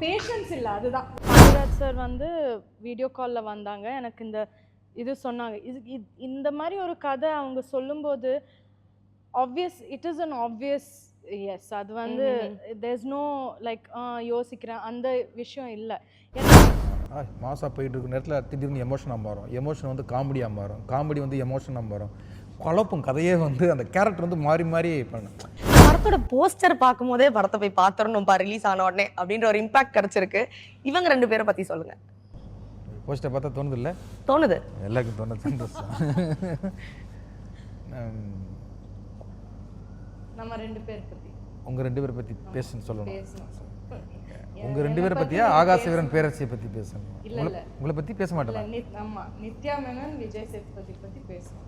Patience இல்ல அதுதான். Bharathiraj sir வந்து வீடியோ காலில் வந்தாங்க. எனக்கு இந்த இது சொன்னாங்க. இது இது- இந்த மாதிரி ஒரு கதை அவங்க சொல்லும்போது obvious it is an obviousness அது வந்து தேர்ஸ் நோ லைக் யோசிக்கிறேன். அந்த விஷயம் இல்லை. மாசாக போயிட்டு இருக்க நேரத்தில் திடீர்னு எமோஷனாக மாறும். எமோஷன் வந்து காமெடியாக மாறும். காமெடி வந்து எமோஷனாக மாறும். குழப்பம் கதையே வந்து அந்த கேரக்டர் வந்து மாறி மாறி பண்ணும் படத்தோட போஸ்டர் பார்க்கும் போதே படத்தை போய் பாத்துறணும்பா ரிலீஸ் ஆன உடனே அப்படின்ற ஒரு இம்பாக்ட் கிடைச்சிருக்கு. இவங்க ரெண்டு பேரை பத்தி சொல்லுங்க. போஸ்ட்டை பார்த்தா தோணுது இல்லை தோணுது. எல்லாருக்கும் தோணுது சந்தோஷம் நம்ம ரெண்டு பேர் பற்றி உங்கள் ரெண்டு பேரை பற்றி பேசுன்னு சொல்லணும். பேசணும். உங்கள் ரெண்டு பேரை பற்றியா ஆகாசவீரன் பேரரசியை பற்றி பேசணும். இல்ல, உங்களை இல்ல. உங்களை பற்றி பேச மாட்டேன் நித்யா மேனன் விஜய் சேதுபதி பத்தி பேசணும்.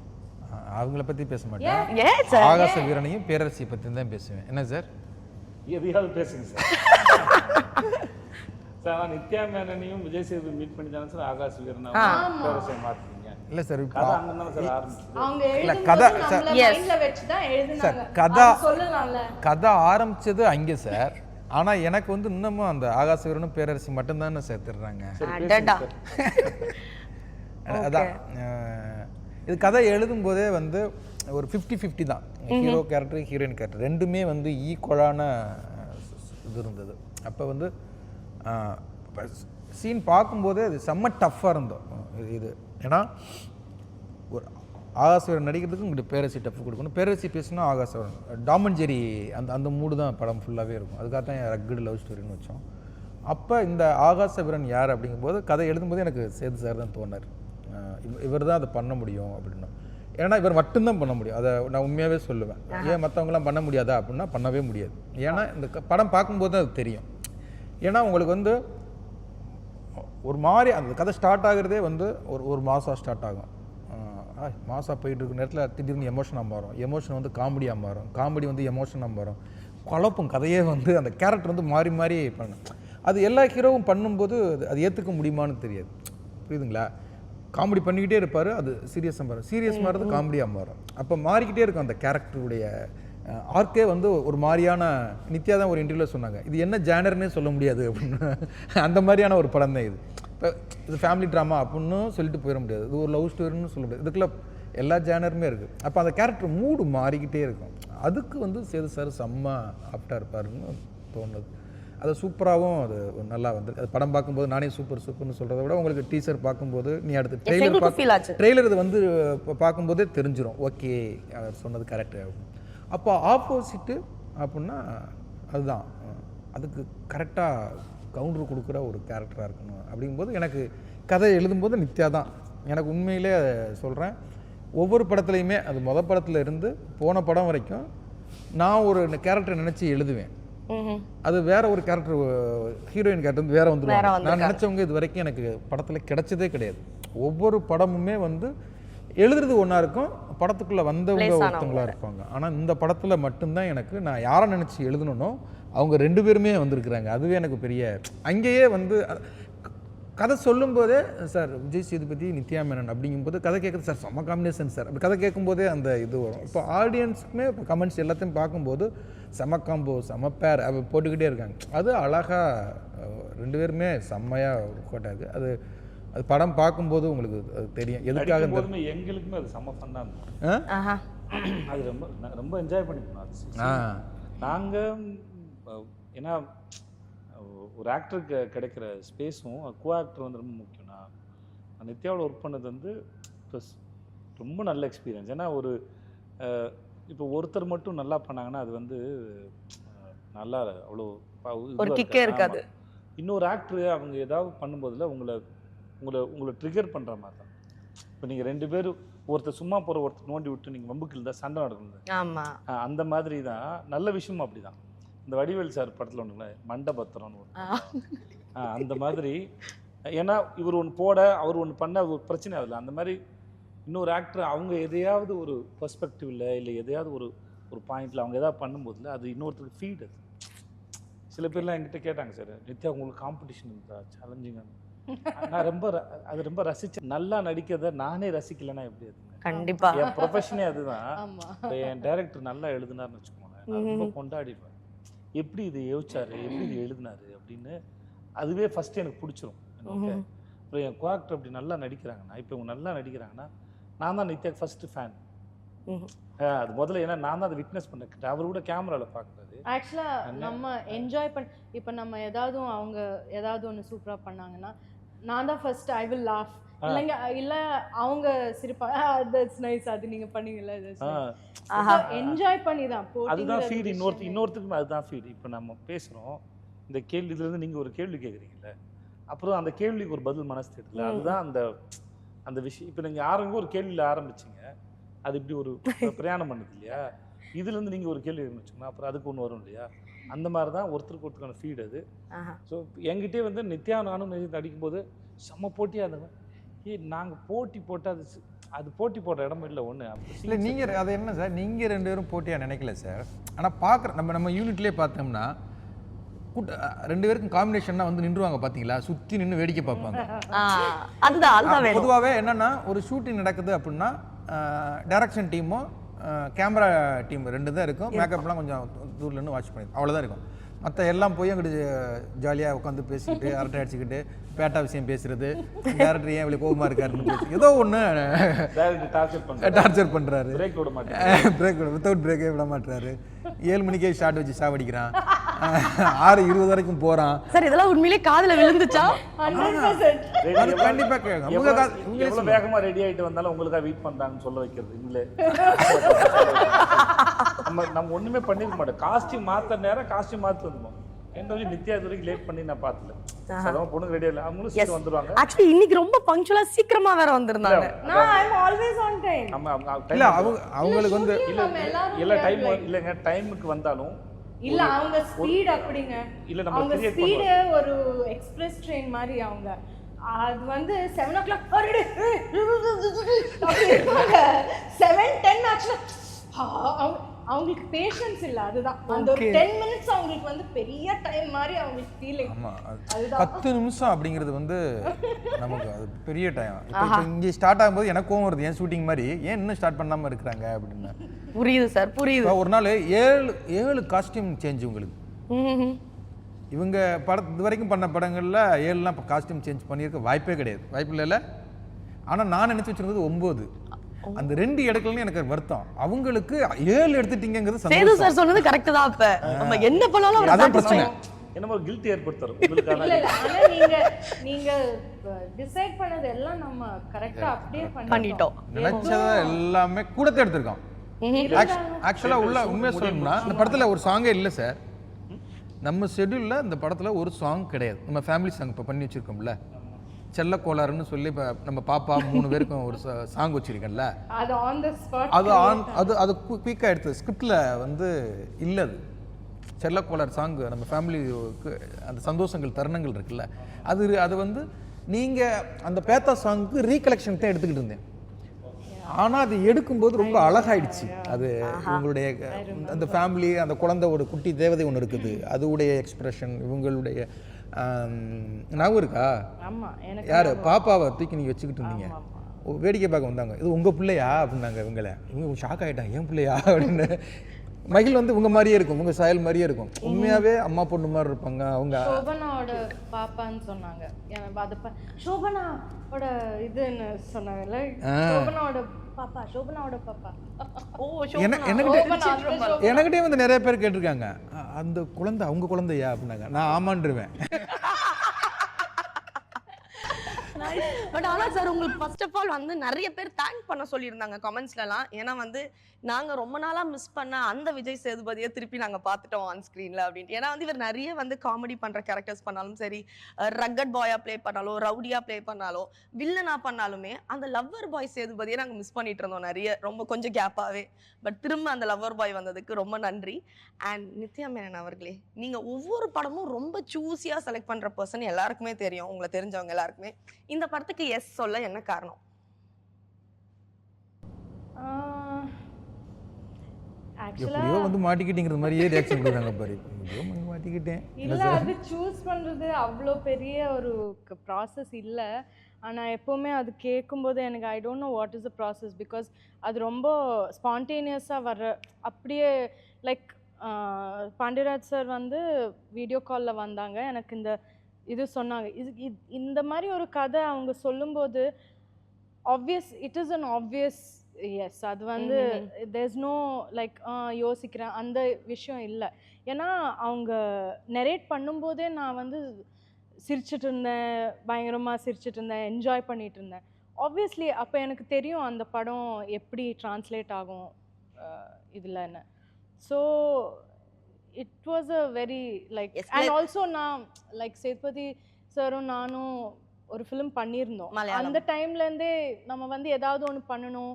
அவங்கள பற்றி பேச மாட்டேன். ஆகாச வீரனையும் பேரரசியை பற்றி தான் பேசுவேன். என்ன சார்? எதையாவது பேசுங்க சார். சார் ஆனால் நித்யா மேனனையும் விஜய் சேது மீட் பண்ணி தானே சார் ஆகாஷ் வீரனாவும் பேரரசை மாற்றுறீங்க இல்லை சார் கதை அங்கே தானே சார் ஆரம்பிச்சது. அவங்க இல்ல, கதை- சார், கதை- கதை ஆரம்பிச்சது அங்கே சார். ஆனால் எனக்கு வந்து இன்னமும் அந்த ஆகாச வீரனும் பேரரசி மட்டும்தானே சேர்த்துடுறாங்க அதான் இது கதை எழுதும் போதே வந்து ஒரு ஃபிஃப்டி ஃபிஃப்டி தான். ஹீரோ கேரக்டர் ஹீரோயின் கேரக்டர் ரெண்டுமே வந்து ஈக்குவலான இது இருந்தது. அப்போ வந்து சீன் பார்க்கும்போதே அது செம்ம டஃப்பாக இருந்தோம். இது- ஏன்னா ஒரு ஆகாசவரன் நடிக்கிறதுக்கு உங்களுக்கு பேரரசி டஃப் கொடுக்கணும். பேரரசி பேசினா ஆகாசவரன். டாமன் ஜெரி அந்த அந்த மூடு தான் படம் ஃபுல்லாகவே இருக்கும். அதுக்காக தான் ரக்குடு லவ் ஸ்டோரின்னு வச்சோம். அப்போ இந்த ஆகாசவரன் யார் அப்படிங்கும்போது கதை எழுதும்போது எனக்கு சேது சார் தான் தோணார். இவர் தான் அதை பண்ண முடியும் அப்படின்னா ஏன்னா இவர் மட்டும்தான் பண்ண முடியும். அதை நான் உண்மையாகவே சொல்லுவேன். ஏன் மற்றவங்களாம் பண்ண முடியாதா அப்படின்னா பண்ணவே முடியாது. ஏன்னா இந்த படம் பார்க்கும்போது தான் அது தெரியும். ஏன்னா உங்களுக்கு வந்து ஒரு மாதிரி அந்த கதை ஸ்டார்ட் ஆகுறதே வந்து ஒரு ஒரு மாதம் ஸ்டார்ட் ஆகும். மாதம் போயிட்டு இருக்க நேரத்தில் திடீர்னு எமோஷனாக மாறும். எமோஷன் வந்து காமெடியாக மாறும். காமெடி வந்து எமோஷனாக மாறும். குழப்பம் கதையே வந்து அந்த கேரக்டர் வந்து மாறி மாறி பண்ணும். அது எல்லா ஹீரோவும் பண்ணும்போது அது ஏற்றுக்க முடியுமான்னு தெரியாது. புரியுதுங்களா? காமெடி பண்ணிக்கிட்டே இருப்பார் அது சீரியஸாக மாறும். சீரியஸ் மாறுறது காமெடியாக மாறும். அப்போ மாறிக்கிட்டே இருக்கும் அந்த கேரக்டருடைய ஆர்க்கே வந்து ஒரு மாதிரியான நித்யா தான் ஒரு இன்டர்வியூவில் சொன்னாங்க. இது என்ன ஜேனர்னே சொல்ல முடியாது அப்படின்னு. அந்த மாதிரியான ஒரு படம் தான் இது. இப்போ இது ஃபேமிலி ட்ராமா அப்படின்னு சொல்லிட்டு போயிட முடியாது. இது ஒரு லவ் ஸ்டோரின்னு சொல்ல முடியாது. இதுக்குள்ள எல்லா ஜேனருமே இருக்குது அப்போ அந்த கேரக்டர் மூடு மாறிக்கிட்டே இருக்கும். அதுக்கு வந்து சேது சார் செம்ம ஆப்டாக இருப்பாருன்னு தோணுது. அது சூப்பராகவும் அது நல்லா வந்திருக்கு. அது படம் பார்க்கும்போது நானே சூப்பர் சூப்பர்னு சொல்கிறத விட உங்களுக்கு டீசர் பார்க்கும்போது நீ அடுத்து ட்ரெய்லர் ஆச்சு. ட்ரெய்லர் இது வந்து பார்க்கும்போதே தெரிஞ்சிரும். ஓகே அவர் சொன்னது கரெக்டு அப்போ ஆப்போசிட்டு அப்படின்னா அதுதான். அதுக்கு கரெக்டாக கவுண்டர் கொடுக்குற ஒரு கேரக்டராக இருக்கணும். அப்படிங்கும்போது எனக்கு கதை எழுதும்போது நித்யா தான். எனக்கு உண்மையிலே சொல்கிறேன் ஒவ்வொரு படத்துலையுமே அது முத படத்துல இருந்து போன படம் வரைக்கும் நான் ஒரு கேரக்டர் நினச்சி எழுதுவேன். அது வேற ஒரு கேரக்டர் ஹீரோயின் கேரக்டர் வந்து வேற வந்துருவாங்க. நான். நினச்சவங்க இது வரைக்கும் எனக்கு படத்தில் கிடைச்சதே கிடையாது. ஒவ்வொரு படமுமே வந்து எழுதுறது ஒன்றா இருக்கும் படத்துக்குள்ளே வந்தவங்க ஒருத்தவங்களா இருப்பாங்க. ஆனால் இந்த படத்தில் மட்டும்தான் எனக்கு நான் யாரை நினச்சி எழுதணுனோ அவங்க ரெண்டு பேருமே வந்திருக்கிறாங்க. அதுவே எனக்கு பெரிய அங்கேயே வந்து கதை சொல்லும்போதே சார் விஜய் சேதுபதி நித்யா மேனன் அப்படிங்கும்போது கதை கேட்குறது சார் செம்ம காம்பினேஷன் சார். அப்படி கதை கேட்கும்போதே அந்த இது வரும். இப்போ ஆடியன்ஸுக்குமே இப்போ கமெண்ட்ஸ் எல்லாத்தையும் பார்க்கும்போது செம காம்போ செம பேர் போட்டுக்கிட்டே இருக்காங்க. அது அழகாக ரெண்டு பேருமே செம்மையாக ஒர்க் அவுட் ஆகுது. அது அது படம் பார்க்கும்போது உங்களுக்கு அது தெரியும். எதுக்காக எங்களுக்குமே அது செம்ம ஆ? ஆஹா. அது ரொம்ப நான் ரொம்ப என்ஜாய் பண்ணி போனோம் அது ஆ. நாங்கள் ஏன்னா ஒரு ஆக்டருக்கு கிடைக்கிற ஸ்பேஸும் கோ ஆக்டர் வந்து ரொம்ப முக்கியம் நான் நித்யாவில் ஒர்க் பண்ணது வந்து ப்ளஸ் ரொம்ப நல்ல எக்ஸ்பீரியன்ஸ் ஏன்னா ஒரு இப்போ ஒருத்தர் மட்டும் நல்லா பண்ணாங்கன்னா அது வந்து நல்லா அவ்வளோ ஒரு கிக்கே இருக்காது. இன்னொரு ஆக்டர் அவங்க ஏதாவது பண்ணும்போதுல உங்களை உங்களை உங்களை ட்ரிகர் பண்ணுற மாதிரி தான். இப்போ நீங்கள் ரெண்டு பேரும் ஒருத்தர் சும்மா போகிற ஒருத்தர் நோண்டி விட்டு நீங்கள் வம்புக்கு இருந்தால் சண்டை ஆஹ் அந்த மாதிரி தான். நல்ல விஷயமும் அப்படிதான். இந்த வடிவேல் சார் படத்தில் ஒன்றுங்கள மண்டபத்திரம்னு. ஆஹ் அந்த மாதிரி. ஏன்னா இவர் ஒன்று போட அவர் ஒன்று பண்ண ஒரு பிரச்சனை அதில். அந்த மாதிரி இன்னொரு ஆக்டர் அவங்க எதையாவது ஒரு பெர்ஸ்பெக்டிவ்ல இல்லை எதையாவது ஒரு ஒரு பாயிண்ட்ல அவங்க எதாவது பண்ணும்போதுல அது இன்னொருத்தருக்கு ஃபீட் அது சில பேர்லாம் என்கிட்ட கேட்டாங்க சார் நித்யா உங்களுக்கு காம்படிஷன் இருந்தா சேலஞ்சிங் நான் ரொம்ப அது ரொம்ப ரசிச்சேன். நல்லா நடிக்கிறத நானே ரசிக்கலைன்னா எப்படி அது? கண்டிப்பா. என் ப்ரொஃபஷனே அதுதான். என் டைரக்டர் நல்லா எழுதுனாருன்னு வச்சுக்கோங்களேன். நான் ரொம்ப கொண்டாடிடுவேன். எப்படி இது யோசிச்சாரு? எப்படி இது எழுதினாரு? அப்படின்னு அதுவே ஃபஸ்ட்டு எனக்கு பிடிச்சிரும். அப்புறம் என் கோஆக்டர் அப்படி நல்லா நடிக்கிறாங்கன்னா இப்போ இவங்க நல்லா நடிக்கிறாங்கன்னா நான் தான் நித்யாக்கு ஃபஸ்ட்டு ஃபேன். அது முதல்ல ஏன்னா நான் தான் அதை விட்னஸ் பண்ண அவர் கூட கேமராவில் பார்க்குறது. ஆக்சுவலா? நம்ம என்ஜாய் பண்ண இப்போ நம்ம ஏதாவது அவங்க ஏதாவது ஒன்று சூப்பரா பண்ணாங்கன்னா நான் தான் ஃபர்ஸ்ட் ஐ வில் லாஃப் இல்லைங்க இல்ல அவங்க சிரிப்பா தட்ஸ் நைஸ் அது நீங்க பண்ணீங்கல்ல என்ஜாய் பண்ணி தான் அதுதான் ஃபீட் இன்னொருத்த இன்னொருத்தருக்கும் அதுதான் ஃபீட் இப்போ நம்ம பேசுகிறோம் இந்த கேள்வி இதுலேருந்து நீங்கள் ஒரு கேள்வி கேட்குறீங்கல்ல அப்புறம் அந்த கேள்விக்கு ஒரு பதில் மனசு தெரியல. அதுதான் அந்த அந்த விஷயம். இப்போ நீங்கள் ஆரம்பி ஒரு கேள்வியில் ஆரம்பிச்சீங்க? அது இப்படி ஒரு பிரயாணம் பண்ணுது இல்லையா? இதுலேருந்து நீங்கள் ஒரு கேள்வி வச்சுக்கோங்க அப்புறம் அதுக்கு ஒன்று வரும் இல்லையா? அந்த மாதிரி தான் ஒருத்தருக்கு ஒருத்தருக்கான ஃபீட் அது. ஸோ என்கிட்டே வந்து நித்யா நானும் அடிக்கும்போது செம்ம போட்டியாக இருந்தவன். ஏ நாங்கள் போட்டி போட்டால் அது அது போட்டி போடுற இடம் இல்லை ஒன்று இல்லை நீங்கள் அது என்ன சார்? நீங்கள் ரெண்டு பேரும் போட்டியாக நினைக்கல சார்? ஆனால் பார்க்குற நம்ம நம்ம யூனிட்லேயே பார்த்தோம்னா கூட்ட ரெண்டு பேருக்கும் காம்பினேஷன்னா வந்து நின்றுவாங்க பார்த்தீங்களா சுற்றி நின்று வேடிக்கை பார்ப்பாங்க. அதுதான் அதுதான் பொதுவாகவே என்னன்னா ஒரு ஷூட்டிங் நடக்குது அப்படின்னா டைரக்ஷன் டீமும் கேமரா டீம் ரெண்டு தான் இருக்கும். மேக்கப்லாம் கொஞ்சம் தூரில் நின்று வாட்ச் பண்ணி அவ்வளோதான் இருக்கும். மற்ற எல்லாம் போய் அங்கிட்டு ஜாலியாக உட்காந்து பேசிக்கிட்டு அரட்டை அடிச்சுக்கிட்டு பேட்டா விஷயம் பேசுறது. டேரக்டர் ஏன் இவ்வளோ கோபமாக இருக்காருன்னு பேசி ஏதோ ஒன்று டார்ச்சர் பண்ணுறாரு பிரேக் விட மாட்டேன் பிரேக் வித்தவுட் பிரேக்கே விட மாட்டாரு ஏழு மணிக்கே ஷார்ட் வச்சு சாவடிக்கிறான். ஆறு இருபது வரைக்கும் போகிறான் சார் இதெல்லாம் உண்மையிலேயே காதுல விழுந்துச்சா? அது கண்டிப்பா கேட்கும். உங்க எவ்வளவு- கா- உங்களே எவ்வளவு சொல்லுங்க. வேகமா ரெடி ஆயிட்டு வந்தாலும் உங்களுக்கா வெயிட் பண்றாங்கன்னு சொல்ல வைக்கிறது இல்ல நம்ம நம்ம ஒண்ணுமே பண்ணிருக்க மாட்டோம். காஸ்டியூம் மாத்த நேரம் காஸ்டியூம் மாத்து வந்துடும் என்ன வச்சு நித்யா இது வரைக்கும் லேட் பண்ணி நான் பார்த்தல சாதாரண பொண்ணுங்க ரெடி இல்லை அவங்களும் சீக்கிரம் வந்துருவாங்க. ஆக்சுவலி இன்னைக்கு ரொம்ப பங்க்சுவலா சீக்கிரமா வேற வந்திருந்தாங்க. நான் I am always on time நம்ம இல்லை அவங்க அவங்களுக்கு வந்து இல்ல இல்ல டைம் இல்லைங்க டைமுக்கு வந்தாலும் இல்ல அவங்க ஸ்பீட் அப்படிங்க இல்ல நம்ம அவங்க ஸ்பீடு ஒரு எக்ஸ்பிரஸ் ட்ரெயின் மாதிரி அவங்க அது வந்து seven o'clock seven ten ஆச்சுன்னா அவங்களுக்கு பேஷன்ஸ் இல்ல அதுதான் அந்த ஒரு. டென் மினிட்ஸ் அவங்களுக்கு வந்து பெரிய டைம் மாதிரி அவங்களுக்கு ஃபீலிங் பத்து நிமிஷம் அப்படிங்கிறது வந்து நமக்கு அது பெரிய டைம் இங்கே ஸ்டார்ட் ஆகும்போது எனக்கு கோவம் வருது ஏன் ஷூட்டிங் மாதிரி ஏன் இன்னும் ஸ்டார்ட் பண்ணாம இருக்கிறாங்க அப்படின்னு புரியுது சார் புரியுது. ஒரு நாள் ஏழு ஏழு காஸ்டியூம் சேஞ்ச் உங்களுக்கு. இவங்க பட இது வரைக்கும் பண்ண படங்களில் ஏழுலாம் இப்போ காஸ்டியூம் சேஞ்ச் பண்ணியிருக்க வாய்ப்பே கிடையாது. வாய்ப்பு இல்லைல்ல? ஆனால் நான் நினச்சி வச்சிருந்தது ஒம்பது. அந்த ரெண்டு எடுக்கலன்னு எனக்கு வருத்தம். அவங்களுக்கு ஏழு எடுத்துட்டீங்கிறது சேது சார் சொன்னது கரெக்ட் தான் அப்ப நம்ம என்ன பண்ணாலும் அவர் அதான் பிரச்சனை. என்ன ஒரு கில்ட் ஏற்படுத்துறோம் இல்ல உங்களுக்கான இல்ல ஆனா நீங்க நீங்க டிசைட் பண்ணது எல்லாம் நம்ம கரெக்டா அப்படியே பண்ணிட்டோம். நினைச்சதை எல்லாமே கூடத்தை எடுத்திருக்கோம். ஆக்சுவலாக உள்ள உண்மையாக சொல்லணும்னா இந்த படத்தில் ஒரு சாங்கே இல்லை சார் நம்ம ஷெட்யூலில் இந்த படத்தில் ஒரு சாங் கிடையாது. நம்ம ஃபேமிலி சாங் இப்போ பண்ணி வச்சுருக்கோம்ல. செல்ல கோளாறுன்னு சொல்லி இப்போ நம்ம பாப்பா மூணு பேருக்கும் ஒரு சாங் வச்சுருக்கேன்ல. அது ஆன் த ஸ்பாட் அது ஆன் அது அது குயிக்காக எடுத்தது ஸ்கிரிப்டில் வந்து இல்லை அது. செல்லக்கோளார் சாங் நம்ம ஃபேமிலிக்கு அந்த சந்தோஷங்கள் தருணங்கள் இருக்குல்ல. அது அது வந்து நீங்கள் அந்த பேத்தா சாங்க்கு ரீகலெக்ஷன் தான் எடுத்துக்கிட்டு இருந்தேன். ஆனால் அது எடுக்கும்போது ரொம்ப அழகாயிடுச்சு. அது இவங்களுடைய அந்த ஃபேமிலி அந்த குழந்தை ஒரு குட்டி தேவதை ஒன்று இருக்குது. அதுவுடைய எக்ஸ்பிரஷன் இவங்களுடைய ஞாபகம் இருக்கா? யார்? பாப்பாவை தூக்கி நீங்கள் வச்சுக்கிட்டு இருந்தீங்க. வேடிக்கை பார்க்க வந்தாங்க. இது உங்கள் பிள்ளையா? அப்படின்னாங்க இவங்கள. இவங்க ஷாக் ஆகிட்டாங்க ஏன் பிள்ளையா? அப்படின்னு. மகிழ் வந்து உங்கள் மாதிரியே இருக்கும் உங்கள் சாயல் மாதிரியே இருக்கும். உண்மையாகவே அம்மா பொண்ணு மாதிரி இருப்பாங்க அவங்க சோபனாவோட பாப்பான்னு சொன்னாங்க. எனக்கு அது சோபனாவோட இதுன்னு சொன்னாங்கல்ல சோபனாவோட பாப்பா சோபனாவோட பாப்பா. ஓ என்ன எனக்கிட்ட வந்து நிறைய பேர் கேட்டிருக்காங்க. "அ- அந்த குழந்தை அவங்க குழந்தையா அப்படின்னாங்க. நான் ஆமான்றுவேன். பட் ஆனா சார் உங்களுக்கு ஃபர்ஸ்ட் ஆஃப் ஆல் வந்து நிறைய பேர் தேங்க் பண்ண சொல்லியிருந்தாங்க கமெண்ட்ஸ்லலாம் ஏன்னா வந்து நாங்க ரொம்ப நாளா மிஸ் பண்ண அந்த விஜய் சேதுபதியை திருப்பி நாங்க பார்த்துட்டோம் ஆன் ஸ்க்ரீன்ல அப்படின்ட்டு. ஏன்னா வந்து இவர் நிறைய வந்து காமெடி பண்ற கேரக்டர்ஸ் பண்ணாலும் சரி ரக்கட் பாயா ப்ளே பண்ணாலும் ரவுடியா ப்ளே பண்ணாலோ வில்லனா பண்ணாலுமே அந்த லவ்வர் பாய் சேதுபதியை நாங்க மிஸ் பண்ணிட்டு இருந்தோம் நிறைய ரொம்ப கொஞ்சம் கேப்பாவே பட் திரும்ப அந்த லவ்வர் பாய் வந்ததுக்கு ரொம்ப நன்றி. அண்ட் நித்யா மேனன் அவர்களே நீங்க ஒவ்வொரு படமும் ரொம்ப சூஸியாக செலக்ட் பண்ற பர்சன் எல்லாருக்குமே தெரியும். உங்களை தெரிஞ்சவங்க எல்லாருக்குமே. இந்த படத்துக்கு எஸ் சொல்ல என்ன காரணம்? எப்படியோ வந்து மாட்டிக்கிட்டீங்கிறது மாதிரியே ரியாக்ஷன் கொடுக்குறாங்க பாரு. எப்படியோ வந்து மாட்டிக்கிட்டேன். இல்ல அது சூஸ் பண்றது அவ்வளோ பெரிய ஒரு ப்ராசஸ் இல்ல. ஆனா எப்பவுமே அது கேட்கும்போது எனக்கு I don't know what is the process because அது ரொம்ப ஸ்பான்டேனியஸாக வர்ற அப்படியே லைக் பாண்டியராஜ் சார் வந்து வீடியோ காலில் வந்தாங்க. எனக்கு இந்த இது சொன்னாங்க. இது இந்த மாதிரி ஒரு கதை அவங்க சொல்லும்போது obvious it is an obviousness அது வந்து தேர்ஸ் நோ லைக் யோசிக்கிறேன். அந்த விஷயம் இல்லை. ஏன்னா அவங்க நெரேட் பண்ணும்போதே நான் வந்து சிரிச்சிட்டு இருந்தேன். பயங்கரமாக சிரிச்சிட்டு இருந்தேன். என்ஜாய் பண்ணிட்டு இருந்தேன். ஆப்வியஸ்லி அப்போ எனக்கு தெரியும் அந்த படம் எப்படி ட்ரான்ஸ்லேட் ஆகும் இதில்னு so it was a very like and like- also நான் லைக் சேதுபதி சாரும் நானும் ஒரு ஃபிலிம் பண்ணியிருந்தோம். அந்த டைம்லேருந்தே நம்ம வந்து ஏதாவது ஒன்று பண்ணணும்.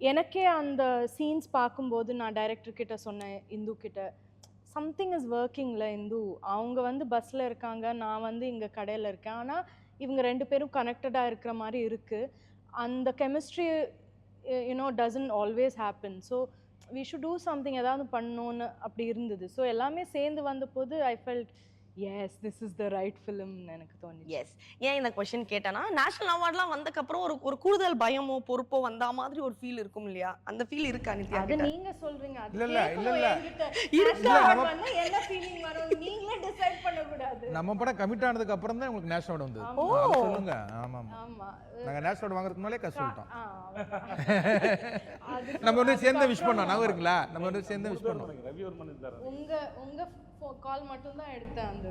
எனக்கே அந்த சீன்ஸ் பார்க்கும்போது நான் டைரக்டர் கிட்ட சொன்னேன் இந்து கிட்ட சம்திங் இஸ் ஒர்க்கிங்ல இந்து. அவங்க வந்து பஸ்ஸில் இருக்காங்க நான் வந்து இங்கே கடையில் இருக்கேன். ஆனால் இவங்க ரெண்டு பேரும் கனெக்டடாக இருக்கிற மாதிரி இருக்குது அந்த chemistry you know doesn't always happen so we should do something ஏதாவது பண்ணணும்னு அப்படி இருந்தது. ஸோ எல்லாமே சேர்ந்து வந்தபோது I felt yes this is the right ஃபிலிம்னு எனக்கு தோணுச்சு. எஸ் ஏன் இந்த கொஸ்டின் கேட்டேன்னா நேஷனல் அவார்ட்லாம் வந்தக்கப்புறம் ஒரு ஒரு கூடுதல் பயமோ பொறுப்போ வந்த மாதிரி ஒரு ஃபீல் இருக்கும் இல்லையா? அந்த ஃபீல் இருக்கா நித்யா அது? நீங்க சொல்றீங்க. அது இல்ல, இல்ல, இல்ல. இருக்கா? வந்தா என்ன ஃபீலிங் வரும்? நீங்களே டிசைட் பண்ண கூடாது நம்ம படம் கமிட் ஆனதுக்கு அப்புறம் தான் உங்களுக்கு நேஷனல் அவார்டு வந்தது. சொல்லுங்க. ஆமா ஆமா. நாங்க நேஷனல் அவார்டு வாங்குறதுக்கு முன்னாலே கஷ்டம் சொல்லிட்டோம் நம்ம வந்து சேர்ந்து விஷ் பண்ணோம். நாங்க இருக்குங்களா நம்ம வந்து சேர்ந்து விஷ் பண்ணோம். உங்க உங்க கால் மட்டும் தான் எடுத்தேன் அந்த.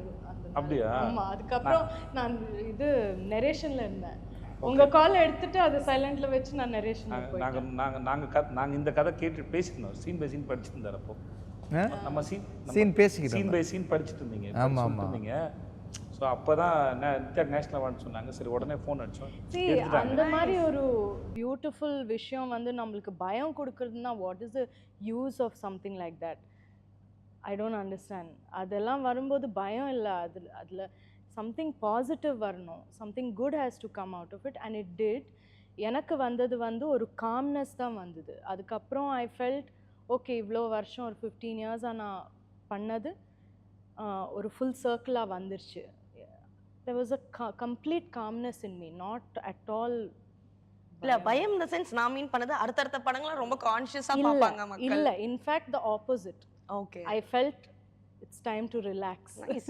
அப்படியா? ஆமா அதுக்கப்புறம் நான் இது நரேஷன்ல இருந்தேன். உங்க கால் எடுத்துட்டு அதை சைலண்ட்ல வச்சு நான் நரேஷன்ல நாங்கள் போயிட்டேன். நாங்கள் நாங்கள் நாங்கள் க நாங்கள் இந்த கதை கேட்டு பேசியிருந்தோம். சீன் பை சீன் படிச்சிருந்தார் அப்போ. நம்ம சீன் சீன் பேசிக்கிட்டோம் சீன் பை சீன் படிச்சுட்டு இருந்தீங்க. ஆமா, ஆமா. ஸோ அப்போ தான் நித்யா நேஷனல் அவார்டு சொன்னாங்க. சரி உடனே ஃபோன் அடிச்சோம். அந்த மாதிரி ஒரு பியூட்டிஃபுல் விஷயம் வந்து நம்மளுக்கு பயம் கொடுக்குறதுனா what is the use of something like that I don't understand அதெல்லாம் வரும்போது பயம் இல்லை. அதில் அதில் சம்திங் பாசிட்டிவ் வரணும். Something good has to come out of it and it did எனக்கு வந்தது வந்து ஒரு காம்னஸ் தான் வந்தது. அதுக்கப்புறம் ஐ ஃபெல்ட் ஓகே இவ்வளோ வருஷம் ஒரு ஃபிஃப்டீன் இயர்ஸாக நான் பண்ணது. ஒரு ஃபுல் சர்க்கிளாக வந்துருச்சு. There was a ca- complete calmness in me. Not at all இல்ல பயம். இந்த சென்ஸ் நான் மீன் பண்ணது அடுத்தடுத்த படங்களை ரொம்ப கான்ஷியஸா இல்ல பாப்பாங்க மக்கள். இல்ல. In fact the opposite. Okay i felt it's time to relax. Nice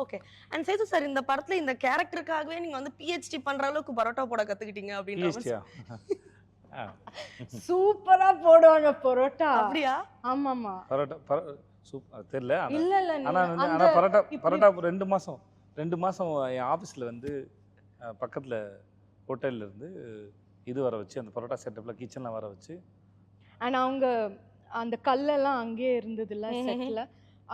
okay and Sethu sir இந்த படத்துல இந்த கேரக்டருக்காகவே நீங்க வந்து பிஹெச்டி பண்ற அளவுக்கு பரோட்டா போட கத்துக்கிட்டீங்க அப்படின்ற சூப்பரா போடுவாங்க பரோட்டா. அப்படியா? ஆமாமா. பரோட்டா பரோ சூப் தெரியல. இல்ல இல்ல ஆனா ஆனா பரோட்டா பரோட்டா ரெண்டு மாசம் ரெண்டு மாசம் என் ஆபீஸ்ல வந்து பக்கத்துல ஹோட்டல்ல இருந்து இது வர வச்சு அந்த பரோட்டா செட்டப்ல கிச்சன்ல வர வச்சு. and அவங்க அந்த கல்லெல்லாம் அங்கேயே இருந்ததுல்ல ம்ஹும். செட்ல.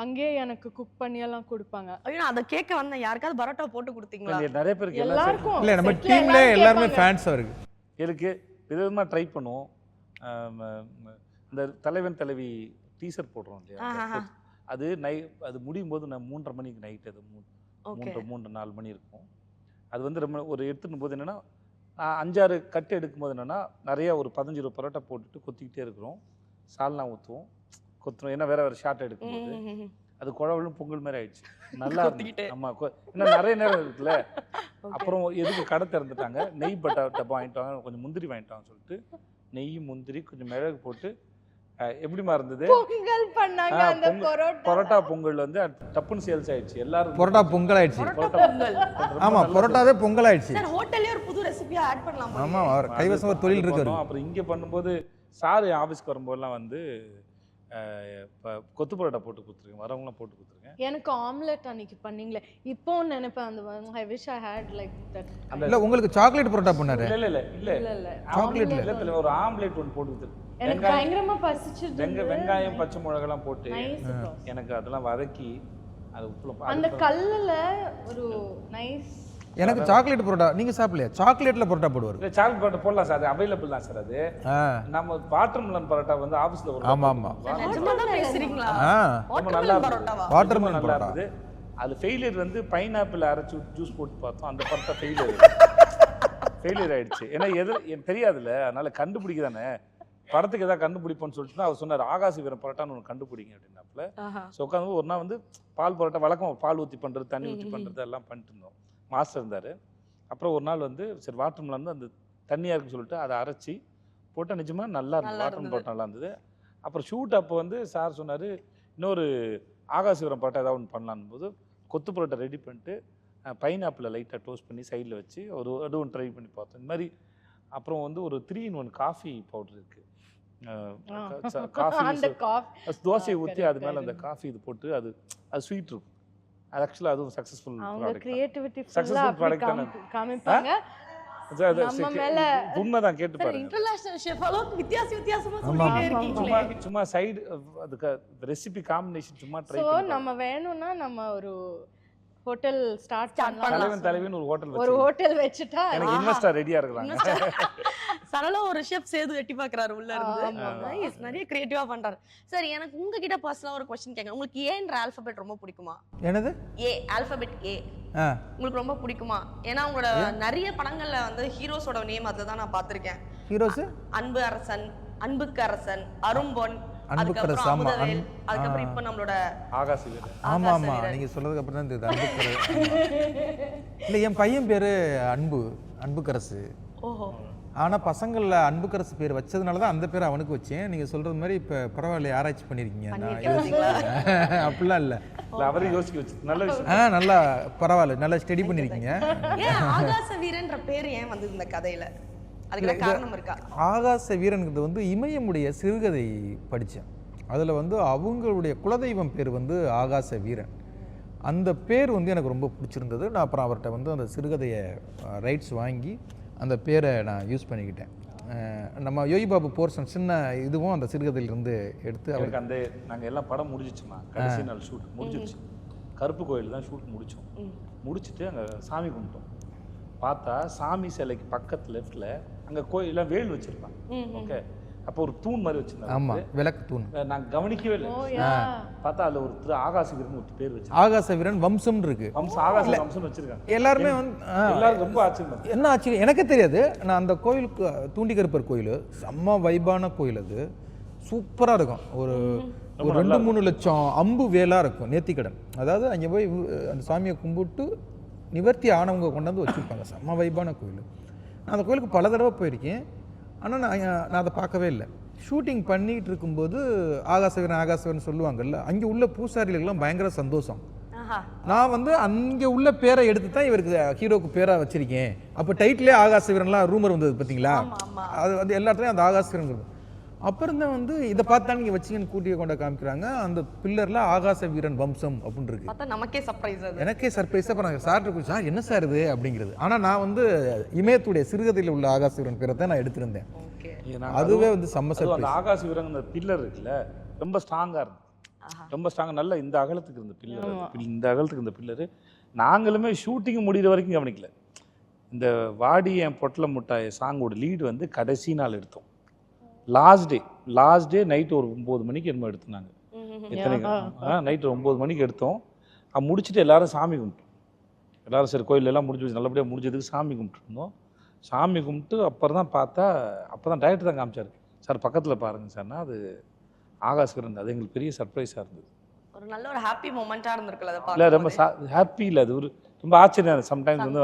அங்கேயே எனக்கு குக் பண்ணி எல்லாம் கொடுப்பாங்க. ஐயோ நான் அதை கேட்க வந்தேன். யாருக்காவது பரோட்டா போட்டு கொடுத்தீங்களா? நிறைய பேருக்கு எல்லாருக்கும் இல்ல நம்ம டீம்ல எல்லாரும். ஃபேன்ஸ் அவருக்கு எனக்கு விதவிதமாக ட்ரை பண்ணுவோம். இந்த தலைவன் தலைவி டீசர் போடுறோம் இல்லையா? அது நை அது முடியும் போது நான் மூன்றரை மணிக்கு நைட் அது மூன்று மூன்று நாலு மணி இருக்கும். அது வந்து ரொம்ப ஒரு எடுத்துடும் போது என்னென்னா அஞ்சாறு கட்டு எடுக்கும்போது என்னென்னா நிறைய ஒரு பதினஞ்சு ரூபா பரோட்டா போட்டுட்டு கொத்திக்கிட்டே இருக்கிறோம். சால்னா ஊற்றுவோம் கொத்துறோம். ஏன்னா வேற வேற ஷார்ட் எடுக்கும்போது. அது குழவலும் பொங்கல் மாதிரி ஆயிடுச்சு. நல்லா. இருந்துச்சு ஆமாம் இன்னும் நிறைய நேரம் இருக்குல்ல. அப்புறம் எதுக்கு கடை திறந்துட்டாங்க? நெய் பட்டா டப்பா வாங்கிட்டு வாங்க. கொஞ்சம் முந்திரி வாங்கிட்டு வாங்க சொல்லிட்டு நெய் முந்திரி கொஞ்சம் மிளகு போட்டு அஹ், எப்படிம்மா இருந்தது? பொங்கல் பண்ணாங்க அந்த. பரோட்டா. பரோட்டா பொங்கல் வந்து டப்புன்னு சேல்ஸ் ஆயிடுச்சு. எல்லாரும் பரோட்டா பொங்கல் ஆயிடுச்சு. பரோட்டா பொங்கல். ஆமா பரோட்டாவே பொங்கல் ஆயிடுச்சு. சார் ஹோட்டல்லே ஒரு புது ரெசிபியா ஆட் பண்ணலாம். ஆமா கைவசம் ஒரு தொழில் இருக்கு. அப்புறம் இங்கே பண்ணும்போது சார் என் ஆஃபீஸ்க்கு வரும்போதெல்லாம் வந்து இப்ப கொத்து பரோட்டா போட்டு கொடுத்துருக்கேன். வரவங்களாம் போட்டு கொடுத்துருக்கேன். எனக்கு ஆம்லெட் அன்னைக்கு பண்ணீங்களே. இப்போவும் நினைப்பேன் அந்த I wish I had like that அந்த இல்ல உங்களுக்கு சாக்லேட் பரோட்டா பண்ணாரு. இல்ல இல்ல இல்ல. இல்ல இல்ல. Chocolate இல்ல இல்ல ஒரு ஆம்லேட் ஒன்று போட்டு கொடுத்துருக்கேன். எனக்கு பயங்கரமா பசிச்சிருந்தது. வெங்க வெங்காயம் பச்சை மிளகாலாம் போட்டு எனக்கு அதெல்லாம் வதக்கி அது உப்புல பா- அந்த கல்லுல ஒரு நைஸ் எனக்கு சாக்லேட் பரோட்டா நீங்க சாப்பிடலையா? சாக்லேட்ல பரோட்டா போடுவாரு. இல்ல சாக்லேட் பரோட்டா போடலாம் சார் அது அவைலபிள் தான் சார் அது. நம்ம வாட்டர் மிலன் பரோட்டா வந்து ஆஃபீஸில் ஒரு ஆமா, ஆமா. நிஜமா தான் பேசுறீங்களா? ரொம்ப நல்லா வாட்டர்மெலன் பரோட்டா. அது ஃபெயிலியர் வந்து பைனாப்பிள் அரைச்சு ஜூஸ் போட்டு பார்த்தோம் அந்த பரோட்டா ஃபெயிலியர் ஃபெயிலியர் ஆயிடுச்சு. ஏன்னா எது எனக்கு தெரியாதுல்ல அதனால கண்டுபிடிக்க தானே. படத்துக்கு எதாவது கண்டுபிடிப்போம்னு சொல்லிட்டு அவர் சொன்னார் ஆகாசி வீரம் பரோட்டான்னு ஒன்று கண்டுபிடிங்க அப்படின்னாப்புல. ஸோ உட்காந்து ஒரு நாள் வந்து பால் பரோட்டா வழக்கம் பால் ஊற்றி பண்ணுறது தண்ணி ஊற்றி. பண்ணுறது எல்லாம் பண்ணிட்டு இருந்தோம். மாஸ்டர் இருந்தார். அப்புறம் ஒரு நாள் வந்து சரி வாட்டர் மிலன் வந்து அந்த தண்ணியாக இருக்குன்னு சொல்லிட்டு அதை அரைச்சி போட்டால் நிஜமாக நல்லா இருந்தது. வாட்டர். பரோட்டா நல்லா இருந்தது. அப்புறம் ஷூட் அப்போ வந்து சார் சொன்னார் இன்னொரு ஆகாசிவரம் பரோட்டா ஏதாவது ஒன்று பண்ணலான்னு போது கொத்து பரோட்டா ரெடி பண்ணிட்டு பைனாப்பிளை லைட்டாக டோஸ்ட் பண்ணி சைடில் வச்சு ஒரு அதுவும் ட்ரை பண்ணி பார்த்தோம் இந்த மாதிரி அப்புறம் வந்து ஒரு three in one coffee powder இருக்குது காஃபி தோசையை ஊற்றி அது மேலே அந்த. காஃபி இது போட்டு அது அது ஸ்வீட் இருக்கும். அது ஆக்சுவலாக அதுவும் சக்ஸஸ்ஃபுல் அவங்க ப்ராடக்ட் கிரியேட்டிவிட்டி அப்படி product தானே. காமி- காமிப்பாங்க. நம்ம மேல உண்மைதான் கேட்டு பாருங்க. சும்மா சும்மா சைடு அதுக்கு ரெசிபி காம்பினேஷன் சும்மா ட்ரை நம்ம வேணும்னா நம்ம ஒரு ஹோட்டல் ஸ்டார்ட் பண்ணலாம். தலைவன் தலைவன் ஒரு ஹோட்டல் ஒரு ஹோட்டல் வச்சுட்டா எனக்கு இன்வெஸ்டர் ரெடியா இருக்கிறாங்க சரளா ஒரு ஷெஃப் சேது வெட்டி பாக்குறாரு உள்ள இருந்து. நிறைய கிரியேட்டிவா பண்றாரு. சரி எனக்கு உங்ககிட்ட பர்சனலா ஒரு கொஸ்டின் கேட்க உங்களுக்கு ஏன்ற ஆல்பபெட் ரொம்ப பிடிக்குமா? என்னது? ஏ ஆல்பபெட் ஏ உங்களுக்கு ரொம்ப பிடிக்குமா? ஏன்னா உங்களோட நிறைய படங்கள்ல வந்து ஹீரோஸோட நேம் அதுல தான் நான் பார்த்திருக்கேன். ஹீரோஸு அன்பு அரசன் அன்புக்கு அரசன் அரும்பொன் அன்புக்கரசு, ஆமா, அதுக்கப்புறம். இப்ப நம்மளோட ஆமா ஆகாச ஆமா வீரன். நீங்க சொல்றதுக்கு அப்புறம் தான் தெரியுது அன்புக்கரசு இல்லை என் பையன் பேரு அன்பு அன்புக்கரசு. ஓஹோ. ஆனா பசங்கள்ல அன்புக்கரசு பேர் வச்சதுனால தான் அந்த பேர் அவனுக்கு வச்சேன். நீங்க சொல்றது மாதிரி இப்ப பரவாயில்ல ஆராய்ச்சி பண்ணிருக்கீங்க. அப்படிலாம் இல்ல. அவரே யோசிக்க வச்சு நல்ல விஷயம். ஆ நல்லா பரவாயில்ல நல்லா ஸ்டடி பண்ணிருக்கீங்க. ஏன் ஆகாச வீரன்ற பேர் ஏன் வந்தது இந்த கதையில? அதுக்கு காரணம் இருக்கா? ஆகாச வீரன்கிறது வந்து இமயமுடைய சிறுகதை படித்தேன் அதில் வந்து அவங்களுடைய குலதெய்வம் பேர் வந்து ஆகாச வீரன். அந்த பேர் வந்து எனக்கு ரொம்ப பிடிச்சிருந்தது. நான் அப்புறம் அவர்கிட்ட வந்து அந்த சிறுகதையை ரைட்ஸ் வாங்கி அந்த பேரை நான் யூஸ் பண்ணிக்கிட்டேன். நம்ம யோகி பாபு போர்ஷன் சின்ன இதுவும் அந்த சிறுகதையிலிருந்து எடுத்து அவர் எனக்கு அந்த நாங்க எல்லாம் படம் முடிஞ்சிச்சுமா? கடைசி நாள் ஷூட் முடிஞ்சிருச்சு கருப்பு கோயில் தான் ஷூட் முடிச்சோம். முடிச்சிட்டு அங்க சாமி கும்பிட்டோம். பார்த்தா சாமி சிலைக்கு பக்கத்து லெஃப்ட்ல அங்க கோயிலாம் வேல் வச்சிருப்பாங்க. ஓகே? அப்போ ஒரு தூண் மாதிரி வச்சிருந்தாங்க. ஆமாம் விளக்கு தூண். நான் கவனிக்கவே இல்லை. பார்த்தா அதுல ஒரு திரு ஆகாச வீரன் ஒரு பேர் வச்சு ஆகாச வீரன் வம்சம் இருக்கு. வம்சம் ஆகாச வம்சம் வச்சிருக்காங்க. எல்லாருமே வந்து எல்லாரும் ரொம்ப ஆச்சரியமா. என்ன ஆச்சு எனக்கே தெரியாது. நான் அந்த கோயிலுக்கு தூண்டிகருப்பர் கோயில் செம்ம வைபான கோயில் அது. சூப்பராக இருக்கும். ஒரு ஒரு ரெண்டு மூணு லட்சம் அம்பு வேலாக இருக்கும் நேர்த்திக்கடன் அதாவது அங்கே போய் அந்த சாமியை கும்பிட்டு நிவர்த்தி ஆனவங்க கொண்டாந்து வச்சுருப்பாங்க. செம்ம வைபான கோயில். நான் அந்த கோயிலுக்கு பல தடவை போயிருக்கேன். ஆனால் நான் நான் அதை பார்க்கவே இல்லை. ஷூட்டிங் பண்ணிட்டு இருக்கும்போது ஆகாசவீரன் ஆகாசவீரன் சொல்லுவாங்கல்ல அங்கே உள்ள பூசாரிகளுக்கெல்லாம் பயங்கர சந்தோஷம். நான் வந்து அங்கே உள்ள பேரை எடுத்து தான் இவருக்கு ஹீரோக்கு பேராக வச்சிருக்கேன். அப்போ டைட்டிலே ஆகாச வீரன்லாம் ரூமர் வந்தது பார்த்தீங்களா அது வந்து எல்லா இடத்துலையும் அந்த ஆகாச வீரன் அப்புறம் தான் வந்து இதை பார்த்தா நீங்கள் வச்சிங்கன்னு கூட்டிய கொண்ட காமிக்கிறாங்க. அந்த பில்லரில் ஆகாச வீரன் வம்சம் அப்படின்னு இருக்கு. நமக்கே சர்ப்ரைஸ் அது. எனக்கே சர்ப்ரைஸாக அப்புறம் சார் இருக்கு சார் என்ன சார் இது? அப்படிங்கிறது. ஆனால் நான் வந்து இமயத்துடைய சிறுகதையில் உள்ள ஆகாச வீரன் பேரை தான் நான் எடுத்திருந்தேன். அதுவே வந்து செம்ம சர்ப்ரைஸ் ஆகாச வீரன் அந்த பில்லர் இருக்குல்ல ரொம்ப ஸ்ட்ராங்கா இருந்தது. ரொம்ப ஸ்ட்ராங்கா நல்ல இந்த அகலத்துக்கு இருந்த பில்லர் இந்த அகலத்துக்கு இருந்த பில்லரு. நாங்களுமே ஷூட்டிங் முடிகிற வரைக்கும் கவனிக்கல. இந்த வாடி என் பொட்டல முட்டாய் சாங்கோட லீடு வந்து கடைசி நாள் எடுத்தோம். Last day last day night ஒரு ஒம்பது மணிக்கு என்னமோ எடுத்தோம் எத்தனை நைட்டு ஒம்பது மணிக்கு எடுத்தோம். அது முடிச்சுட்டு எல்லாரும் சாமி கும்பிட்டோம். எல்லாரும் சரி கோயில் எல்லாம் முடிஞ்சு நல்லபடியாக முடிஞ்சதுக்கு சாமி கும்பிட்டுருந்தோம் சாமி கும்பிட்டு அப்புறம் தான் பார்த்தா அப்போ தான் டைரக்டர் தான் காமிச்சார். சார் பக்கத்தில் பாருங்க சார்னா அது ஆகாஷ்கரன் அது எங்களுக்கு பெரிய சர்ப்ரைஸாக இருந்தது. ஒரு நல்ல ஒரு ஹாப்பி மொமெண்டா இருந்திருக்குல்ல இல்லை ரொம்ப. ஹாப்பி இல்லை அது ஒரு ரொம்ப ஆச்சரியம் சம்டைம்ஸ் வந்து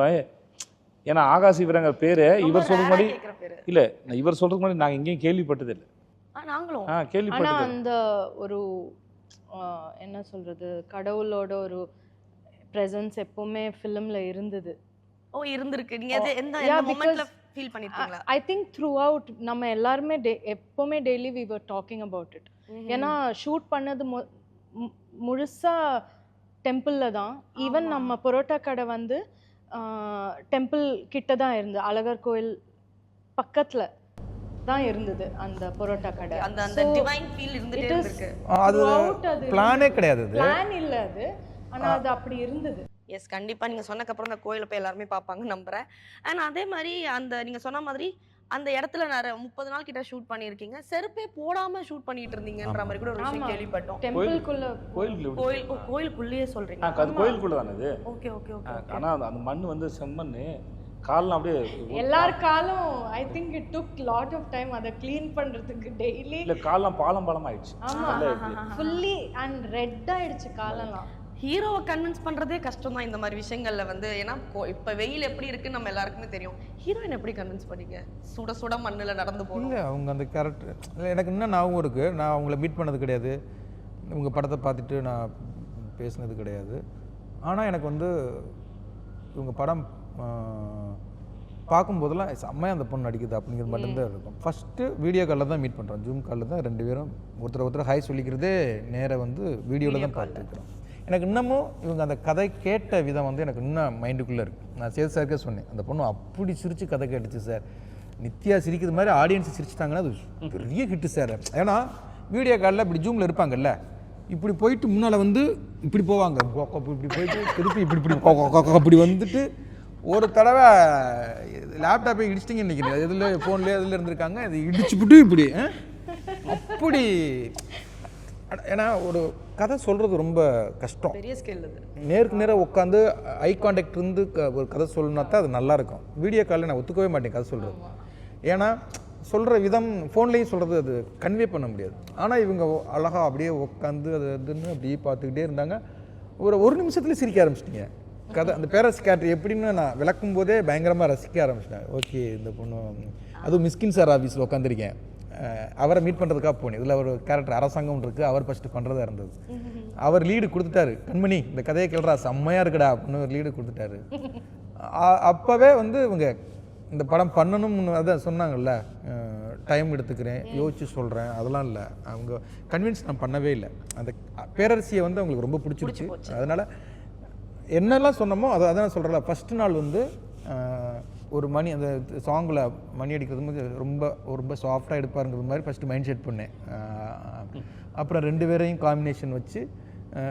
ஏன்னா ஆகாஷ் இவரங்கிற பேர் இவர் சொல்றது பேரு. இல்லை நான் இவர் சொல்றதுக்கு முன்னாடி நாங்கள் எங்கேயும் கேள்விப்பட்டது இல்லை ஆ, நாங்களும். ஆ ஆனா கேள்விப்பட்டது அந்த ஒரு என்ன சொல்றது கடவுளோட ஒரு பிரசன்ஸ் எப்பவுமே ஃபிலிம்ல இருந்தது. ஓ இருந்திருக்கு. நீங்க அது எந்த Yeah, மொமெண்ட்ல because- ஃபீல் பண்ணிருக்கீங்களா? ஐ திங்க் த்ரூ அவுட் நம்ம எல்லாருமே டே எப்பவுமே daily we were talking about it ஏன்னா ஷூட் பண்ணது மு- மு- முழுசா டெம்பிளில் தான். ஈவன் ஆமா. நம்ம பரோட்டா கடை வந்து டெம்பிள் கிட்ட தான் இருந்தது. அழகர் கோயில் பக்கத்துல தான் இருந்தது அந்த பரோட்டா கடை. அந்த அந்த டிவைன் ஃபீல் இருந்துட்டே இருந்திருக்கு. அது பிளானே கிடையாது அது. பிளான் இல்ல அது. ஆனா அது அப்படி இருந்தது. எஸ் கண்டிப்பா. நீங்க சொன்னக்கு அப்புறம் அந்த கோயில போய் எல்லாருமே பார்ப்பாங்க நம்புறேன். அண்ட் அதே மாதிரி அந்த நீங்க சொன்ன மாதிரி அந்த இடத்துல நிறைய முப்பது நாள் கிட்ட ஷூட் பண்ணியிருக்கீங்க. செருப்பே போடாம ஷூட் பண்ணிட்டு இருந்தீங்கன்ற மாதிரி கூட ஒரு விஷயம். கேள்விப்பட்டோம். டெம்பிள்குள்ள கோயில் கோயிலுக்குள்ளேயே சொல்றீங்க. அது கோயிலுக்குள்ள தானே இது? ஓகே ஓகே ஓகே ஆனால் அந்த மண் வந்து செம்மண்ணு. கால்லாம் அப்படியே எல்லார் காலும் I think it took lot of time அதை க்ளீன் பண்றதுக்கு டெய்லி இல்லை கால்லாம் பாலம் பாலம் ஆயிடுச்சு. ஆமா. ஃபுல்லி அண்ட் ரெட் ஆயிடுச்சு காலெல்லாம். ஹீரோவை கன்வின்ஸ் பண்றதே கஷ்டம் தான் இந்த மாதிரி விஷயங்கள்ல வந்து. ஏன்னா இப்ப வெயில் எப்படி இருக்குன்னு நம்ம எல்லாருக்குமே தெரியும். ஹீரோயின் எப்படி கன்வின்ஸ் பண்ணீங்க? சுட சுட மண்ணுல நடந்து இல்லை அவங்க அந்த கேரக்டர் இல்லை எனக்கு இன்னும் ஞாபகம் இருக்குது நான் அவங்கள மீட் பண்ணது கிடையாது. உங்கள் படத்தை பார்த்துட்டு நான் பேசினது கிடையாது. ஆனால் எனக்கு வந்து இவங்க படம் பார்க்கும்போதெல்லாம் செம்மையாக அந்த பொண்ணு நடிக்குது அப்படிங்கிறது மட்டும்தான் இருக்கும். ஃபஸ்ட்டு வீடியோ காலில் தான் மீட் பண்ணுறோம் ஜூம் காலில் தான் ரெண்டு பேரும் ஒருத்தர் ஒருத்தர் ஹாய் சொல்லிக்கிறதே நேராக வந்து வீடியோவில் தான் பார்த்துருக்குறோம். எனக்கு இன்னமும் இவங்க அந்த கதை கேட்ட விதம் வந்து எனக்கு இன்னும் மைண்டுக்குள்ளே இருக்குது நான் சேது சாருக்கே சொன்னேன் அந்த பொண்ணு அப்படி சிரித்து கதை கேட்டுச்சு சார். நித்யா சிரிக்கிறது மாதிரி ஆடியன்ஸ் சிரிச்சிட்டாங்கன்னா அது பெரிய ஹிட்டு சார். ஏன்னா வீடியோ காலில் இப்படி ஜூமில் இருப்பாங்கல்ல இப்படி போயிட்டு முன்னால் வந்து இப்படி போவாங்க. இப்படி போயிட்டு திருப்பி இப்படி இப்படி கொ- அப்படி வந்துட்டு ஒரு தடவை லேப்டாப்பை இடிச்சிட்டிங்க நினைக்கிறேன். இதில் ஃபோன்லேயே இதில் இருந்திருக்காங்க? இது இடிச்சுப்புட்டு இப்படி அப்படி. ஏன்னா ஒரு கதை சொல்கிறது ரொம்ப கஷ்டம். பெரிய நேருக்கு நேராக உட்காந்து ஐ கான்டாக்ட் இருந்து க- ஒரு கதை சொல்லணும்னா தான் அது நல்லா இருக்கும். வீடியோ காலில் நான் ஒத்துக்கவே மாட்டேன் கதை சொல்கிறது ஏன்னா சொல்கிற விதம் ஃபோன்லேயும் சொல்கிறது அது கன்வே பண்ண முடியாது. ஆனால் இவங்க அழகாக அப்படியே உட்காந்து அது இதுன்னு அப்படியே பார்த்துக்கிட்டே இருந்தாங்க. ஒரு ஒரு நிமிஷத்துல சிரிக்க ஆரம்பிச்சிட்டிங்க. கதை அந்த பேரஸ் கேரக்டர் எப்படின்னு நான் விளக்கும் போதே பயங்கரமாக ரசிக்க ஆரம்பிச்சிட்டேன். ஓகே இந்த பொண்ணு அதுவும் மிஸ்கின் சார் ஆஃபீஸில் உட்காந்துருக்கேன். அவரை மீட் பண்ணுறதுக்காக போனேன். இதில் ஒரு கேரக்டர் அரசாங்கம் இருக்குது அவர் ஃபஸ்ட்டு பண்ணுறதா இருந்தது. அவர் லீடு கொடுத்துட்டாரு. கண்மணி இந்த கதையை கேள்றா செம்மையாக இருக்குடா அப்படின்னு ஒரு லீடு கொடுத்துட்டாரு. அப்போவே வந்து இவங்க இந்த படம் பண்ணணும்னு அதான் சொன்னாங்கல்ல. டைம் எடுத்துக்கிறேன் யோசிச்சு சொல்கிறேன் அதெல்லாம் இல்லை. அவங்க கன்வின்ஸ் நான் பண்ணவே இல்லை. அந்த பேரரசியை வந்து அவங்களுக்கு ரொம்ப பிடிச்சிருச்சு. அதனால் என்னெல்லாம் சொன்னமோ அதை அதான் சொல்கிறல ஃபஸ்ட்டு நாள் வந்து ஒரு மணி அந்த சாங்கில் மணி அடிக்கிறது ரொம்ப ரொம்ப சாஃப்டாக எடுப்பாருங்கிறது மாதிரி ஃபஸ்ட்டு மைண்ட் செட் பண்ணேன் அப்புறம் ரெண்டு பேரையும் காம்பினேஷன் வச்சு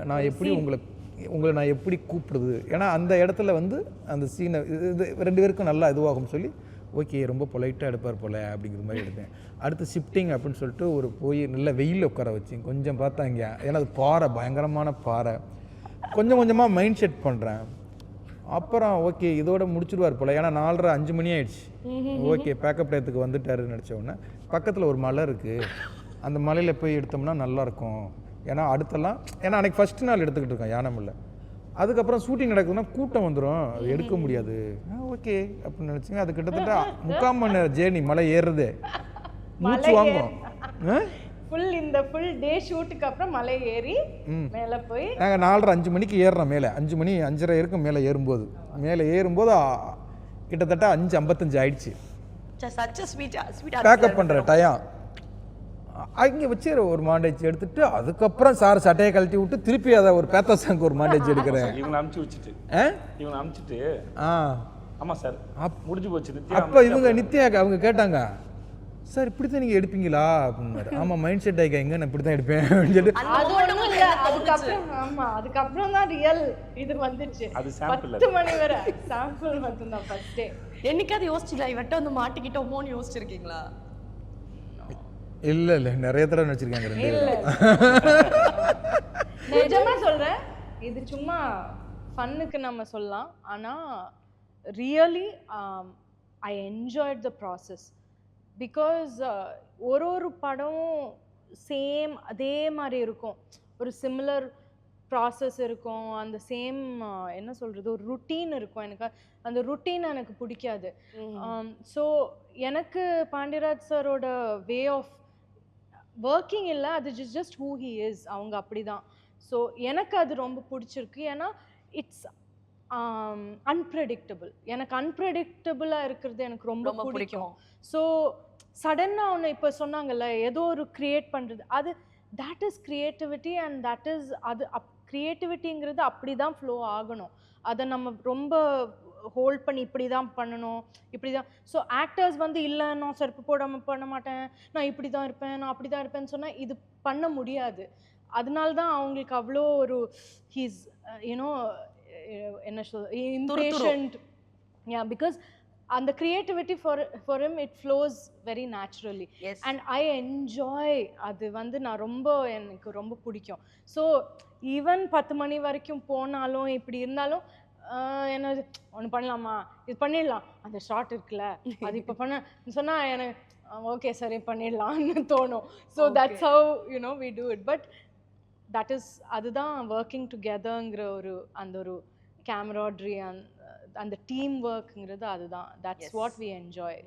நான் எப்படி உங்களை உங்களை நான் எப்படி கூப்பிடுது ஏன்னா அந்த இடத்துல வந்து அந்த சீனை இது ரெண்டு பேருக்கும் நல்லா இதுவாகும் சொல்லி ஓகே ரொம்ப பொலைட்டாக எடுப்பார் போல அப்படிங்கிற மாதிரி எடுத்தேன். அடுத்து ஷிஃப்டிங் அப்படின்னு சொல்லிட்டு ஒரு போய் நல்ல வெயிலில் உட்கார வச்சு கொஞ்சம் பார்த்தாங்க ஏன்னா அது பாறை பயங்கரமான பாறை. கொஞ்சம் கொஞ்சமாக மைண்ட் செட் பண்ணுறேன் அப்புறம் ஓகே இதோட முடிச்சிடுவார் போல. ஏன்னா நாலரை அஞ்சு மணி ஆயிடுச்சு. ஓகே பேக்கப் டயத்துக்கு வந்துட்டாருன்னு நினச்ச உடனே பக்கத்தில் ஒரு மலை இருக்குது அந்த மலையில் போய் எடுத்தோம்னா நல்லாயிருக்கும். ஏன்னா அடுத்தெல்லாம் ஏன்னா அன்றைக்கி ஃபஸ்ட்டு நாள் எடுத்துக்கிட்டு இருக்கோம் யானமில்ல அதுக்கப்புறம் ஷூட்டிங் நடக்குதுன்னா கூட்டம் வந்துடும் அது எடுக்க முடியாது. ஓகே அப்படின்னு நினச்சிங்க. அது கிட்டத்தட்ட முக்கால் மணி நேரம் ஜேர்னி மலை ஏறுறது. மூச்சு வாங்கும் ஆ? ஃபுல் இந்த ஃபுல் டே ஷூட்டுக்கு அப்புறம் மலை ஏறி மேலே போய் நாங்கள் நாலரை அஞ்சு மணிக்கு ஏறுறோம் மேலே. அஞ்சு மணி அஞ்சரை இருக்கும் மேலே ஏறும்போது. மேலே ஏறும்போது கிட்டத்தட்ட அஞ்சு ஐம்பத்தஞ்சு ஆயிடுச்சு. பேக்கப் பண்ணுற டயம் அங்கே வச்சு ஒரு மாண்டேஜ் எடுத்துட்டு அதுக்கப்புறம் சார் சட்டையை கழட்டி விட்டு திருப்பி அதை ஒரு பேத்தா சாங்க் ஒரு மாண்டேஜ் எடுக்கிறேன். இவங்களை அமுச்சு வச்சுட்டு. ஆ? இவங்களை அமுச்சுட்டு. ஆ. ஆமா சார் முடிஞ்சு போச்சு நித்யா அப்போ இவங்க நித்யா அவங்க கேட்டாங்க. சார் இப்படி தான் நீங்கள் எடுப்பீங்களா? அப்படின்னாரு. ஆமாம் மைண்ட் செட் ஆகிக்காங்க நான் இப்படி தான் எடுப்பேன். அப்படின்னு சொல்லிட்டு அது ஒண்ணும் இல்ல அதுக்கப்புறம் ஆமா அதுக்கப்புறம் தான் ரியல் இது வந்துச்சு. அது பத்து மணி வரை சாம்பிள் மட்டும்தான் ஃபர்ஸ்ட் டே. என்னைக்காவது யோசிச்சிங்களா? இவட்ட வந்து மாட்டிக்கிட்டோமோன்னு யோசிச்சிருக்கீங்களா? இல்லை இல்லை. நிறைய தடவை நினச்சிருக்காங்க ரெண்டு இல்ல நிஜமா சொல்றேன் இது சும்மா ஃபன்னுக்கு நம்ம சொல்லலாம். ஆனா really I enjoyed the process because ஒரு ஒரு படமும் சேம் அதே மாதிரி இருக்கும். ஒரு சிமிலர் ப்ராசஸ் இருக்கும். அந்த சேம் என்ன சொல்கிறது ஒரு ருட்டீன் இருக்கும் எனக்கு. அந்த ருட்டீன் எனக்கு பிடிக்காது. ஸோ எனக்கு பாண்டியராஜ் சாரோட வே ஆஃப் ஒர்க்கிங் இல்லை. அது just just who he is அவங்க அப்படிதான். ஸோ எனக்கு அது ரொம்ப பிடிச்சிருக்கு. ஏன்னா இட்ஸ் அன்பிரடிக்டபிள் எனக்கு அன்பிரடிக்டபிளாக இருக்கிறது எனக்கு ரொம்ப பிடிக்கும். ஸோ சடனாக ஒன்று இப்போ சொன்னாங்கல்ல ஏதோ ஒரு க்ரியேட் பண்ணுறது அது that is creativity and that is அது அப் க்ரியேட்டிவிட்டிங்கிறது அப்படி தான் ஃப்ளோ ஆகணும். அதை நம்ம ரொம்ப ஹோல்ட் பண்ணி இப்படி தான் பண்ணணும் இப்படி தான் ஸோ ஆக்டர்ஸ் வந்து இல்லை நான் செருப்பு போடாம பண்ண மாட்டேன். நான் இப்படி தான் இருப்பேன் நான் அப்படி தான் இருப்பேன்னு சொன்னால் இது பண்ண முடியாது. அதனால தான் அவங்களுக்கு அவ்வளோ ஒரு ஹீஸ் யூனோ என்ன சொல் இம்பேஷண்ட் யா பிகாஸ் அந்த creativity for for him it flows very naturally and I enjoy அது வந்து நான் ரொம்ப எனக்கு ரொம்ப பிடிக்கும். ஸோ ஈவன் பத்து மணி வரைக்கும் போனாலும் இப்படி இருந்தாலும் ஆஹ் என்னது ஒன்று பண்ணலாமா? இது பண்ணிடலாம். அந்த ஷார்ட் இருக்குல்ல. அது இப்போ பண்ண சொன்னால் எனக்கு ஓகே சரி பண்ணிடலாம்னு தோணும். So that's how you know we do it but that is அதுதான் ஒர்க்கிங் டுகெதர்ங்கிற ஒரு அந்த ஒரு கேமராட்ரி அந்த அந்த டீம் ஒர்க்குங்கிறது அதுதான் தட்ஸ் வாட் வி என்ஜாய்